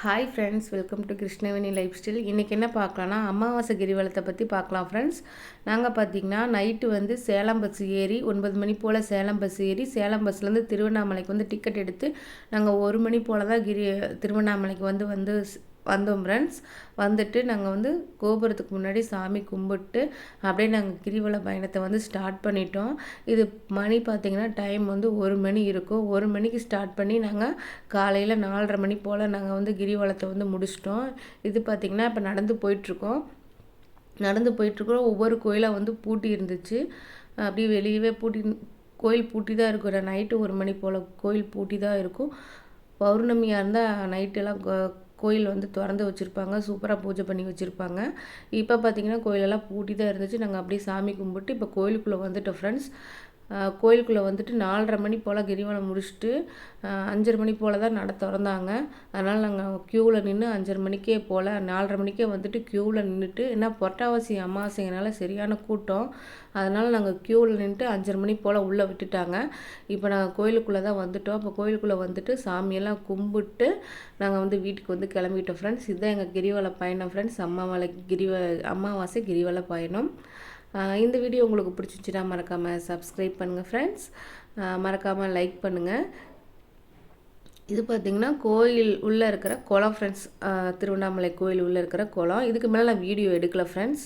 Hi friends welcome to Krishnaveni lifestyle இன்றைக்கி என்ன பார்க்கலாம்னா அமாவாசை கிரிவலத்தை பற்றி பார்க்கலாம் ஃப்ரெண்ட்ஸ் நாங்கள் பார்த்திங்கன்னா நைட்டு வந்து சேலம் பஸ் ஏறி ஒன்பது மணி போல் சேலம் பஸ் ஏறி சேலம் பஸ்லேருந்து திருவண்ணாமலைக்கு வந்து டிக்கெட் எடுத்து நாங்கள் ஒரு மணி போல் தான் கிரி திருவண்ணாமலைக்கு வந்து வந்து வந்தோம் ஃப்ரெண்ட்ஸ் வந்துட்டு நாங்கள் வந்து கோபுரத்துக்கு முன்னாடி சாமி கும்பிட்டு அப்படியே நாங்கள் கிரிவல பயணத்தை வந்து ஸ்டார்ட் பண்ணிட்டோம். இது மணி பார்த்திங்கன்னா டைம் வந்து ஒரு மணி இருக்கும். ஒரு மணிக்கு ஸ்டார்ட் பண்ணி நாங்கள் காலையில் நாலரை மணி போல் நாங்கள் வந்து கிரிவலத்தை வந்து முடிச்சிட்டோம். இது பார்த்திங்கன்னா இப்போ நடந்து போயிட்டுருக்கோம். நடந்து போயிட்டுருக்கோம் ஒவ்வொரு கோயிலாக வந்து பூட்டி இருந்துச்சு. அப்படியே வெளியவே பூட்டி கோயில் பூட்டி தான் இருக்கும். நைட்டு ஒரு மணி போல் கோயில் பூட்டி தான் இருக்கும் பௌர்ணமியாக இருந்தால் நைட்டெல்லாம் கோயில் வந்து திறந்து வச்சுருப்பாங்க. சூப்பராக பூஜை பண்ணி வச்சுருப்பாங்க. இப்போ பார்த்திங்கன்னா கோயிலெல்லாம் பூட்டி தான் இருந்துச்சு. நாங்கள் அப்படியே சாமி கும்பிட்டு இப்போ கோயிலுக்குள்ளே வந்துட்டோம் ஃப்ரெண்ட்ஸ் கோயிலுக்குள்ளே வந்துட்டு நாலரை மணி போல் கிரிவலம் முடிச்சுட்டு அஞ்சரை மணி போல் தான் நட திறந்தாங்க. அதனால் நாங்கள் க்யூவில் நின்று அஞ்சரை மணிக்கே போல் நாலரை மணிக்கே வந்துட்டு க்யூவில் நின்றுட்டு ஏன்னா பொட்டாவாசி அமாவாசைங்கனால சரியான கூட்டம். அதனால் நாங்கள் க்யூவில் நின்றுட்டு அஞ்சரை மணி போல் உள்ளே விட்டுட்டாங்க. இப்போ நாங்கள் கோயிலுக்குள்ளே தான் வந்துட்டோம். அப்போ கோயிலுக்குள்ளே வந்துட்டு சாமியெல்லாம் கும்பிட்டு நாங்கள் வந்து வீட்டுக்கு வந்து கிளம்பிட்டோம் ஃப்ரெண்ட்ஸ் இதுதான் எங்கள் கிரிவல பயணம் ஃப்ரெண்ட்ஸ் அம்மாவலை கிரிவ அமாவாசை கிரிவல பயணம். இந்த வீடியோ உங்களுக்கு பிடிச்சிச்சுன்னா மறக்காமல் சப்ஸ்கிரைப் பண்ணுங்கள் ஃப்ரெண்ட்ஸ் மறக்காமல் லைக் பண்ணுங்கள் இது பார்த்திங்கன்னா கோயில் உள்ளே இருக்கிற குளம் ஃப்ரெண்ட்ஸ் திருவண்ணாமலை கோயில் உள்ளே இருக்கிற குளம். இதுக்கு மேலே நான் வீடியோ எடுக்கல ஃப்ரெண்ட்ஸ்